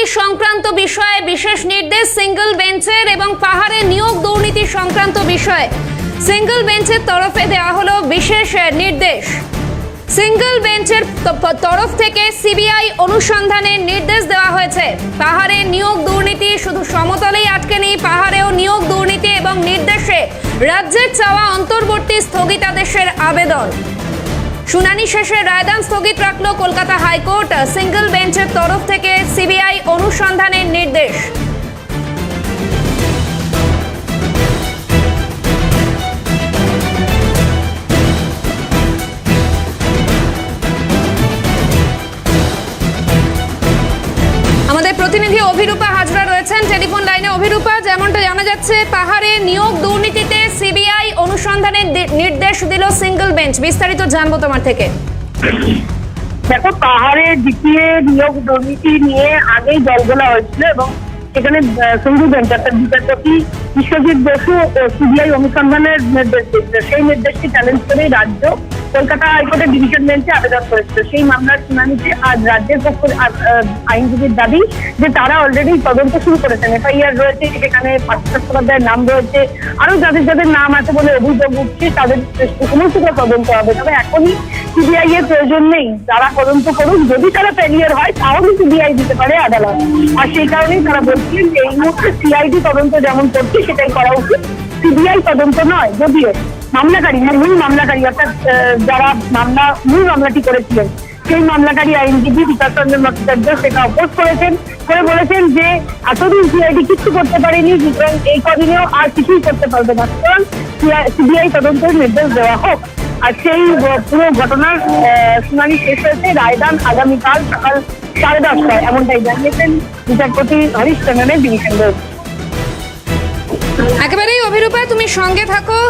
দুর্নীতি সংক্রান্ত বিষয়ে বিশেষ নির্দেশ সিঙ্গল বেঞ্চের এবং পাহাড়ে নিয়োগ দুর্নীতি সংক্রান্ত বিষয়ে। সিঙ্গল বেঞ্চের তরফে দেওয়া হলো বিশেষ নির্দেশ। সিঙ্গল বেঞ্চের তরফ থেকে সিবিআই অনুসন্ধানের নির্দেশ দেওয়া হয়েছে। পাহাড়ে নিয়োগ দুর্নীতি শুধু সমতলেই আটকে নেই, পাহাড়েও নিয়োগ দুর্নীতি এবং নির্দেশে রাজ্যের চাওয়া অন্তর্বর্তী স্থগিতাদেশের আবেদন। শুনানি শেষে রায়দান স্থগিত রাখল কলকাতা হাইকোর্ট। সিঙ্গল বেঞ্চের তরফ থেকে সিবিআই অনুসন্ধানের নির্দেশ। প্রতিনিধি অভিরূপা হাজরা রয়েছেন। টেলিফোন লাইনে অভিরূপা, যেমনটা জানা যাচ্ছে, পাহাড়ে নিয়োগ দুর্নীতিতে সিবিআই অনুসন্ধানের নির্দেশ দিল সিঙ্গল বেঞ্চ। বিস্তারিত জানব তোমার থেকে। দেখো, পাহাড়ে দ্বিতীয় নিয়োগ দুর্নীতি নিয়ে আগেই জলগোলা হয়েছিল এবং সেখানে সঙ্গী বেঞ্চ, অর্থাৎ বিচারপতি বিশ্বজিৎ বসু সিবিআই অনুসন্ধানের নির্দেশ দিয়েছিল। সেই নির্দেশটি চ্যালেঞ্জ করেই রাজ্য কলকাতা হাইকোর্টের ডিভিশন বেঞ্চে আবেদন করেছিল। সেই মামলার শুনানিতে আজ রাজ্যের পক্ষ আইনজীবীর দাবি যে তারা অলরেডি তদন্ত শুরু করেছেন। এফআইআর রয়েছে, সেখানে পার্থ নাম রয়েছে আরও যাদের যাদের নাম আছে বলে অভিযোগ উঠছে, তাদের সমস্ত তদন্ত হবে। তবে এখনই সিবিআই এর প্রয়োজন নেই। তারা তদন্ত করুক, যদি তারা ফেলিয়ার হয়, তাহলে সিবিআই দিতে পারে আদালত। আর সেই কারণেই তারা বলছিলেন যে এই মুহূর্তে সিআইডি তদন্ত যেমন করছে, সেটাই করা উচিত। সিবিআই তদন্ত নয়, যদিও। মামলাকারী মানে মূল মামলাকারী, অর্থাৎ যারা মামলা, মূল মামলাটি করেছিলেন, সেই মামলাকারী আইনজীবী বিকাশ রঞ্জন ভট্টাচার্য সেটা অপোজ করেছেন, করে বলেছেন যে এতদিন সিআইডি কিছু করতে পারেনি, সুতরাং এই কদিনেও আর কিছুই করতে পারবে না। সুতরাং সিবিআই তদন্তের নির্দেশ দেওয়া হোক। আর সেই পুরো ঘটনার শুনানি শেষ হয়েছে রায়দান আগামীকাল সকাল সাড়ে দশটায়, এমনটাই জানিয়েছেন বিচারপতি হরিশ চন্দ্রনের ডিভিশন একেবারেই অভিরূপা তুমি সঙ্গে থাকো।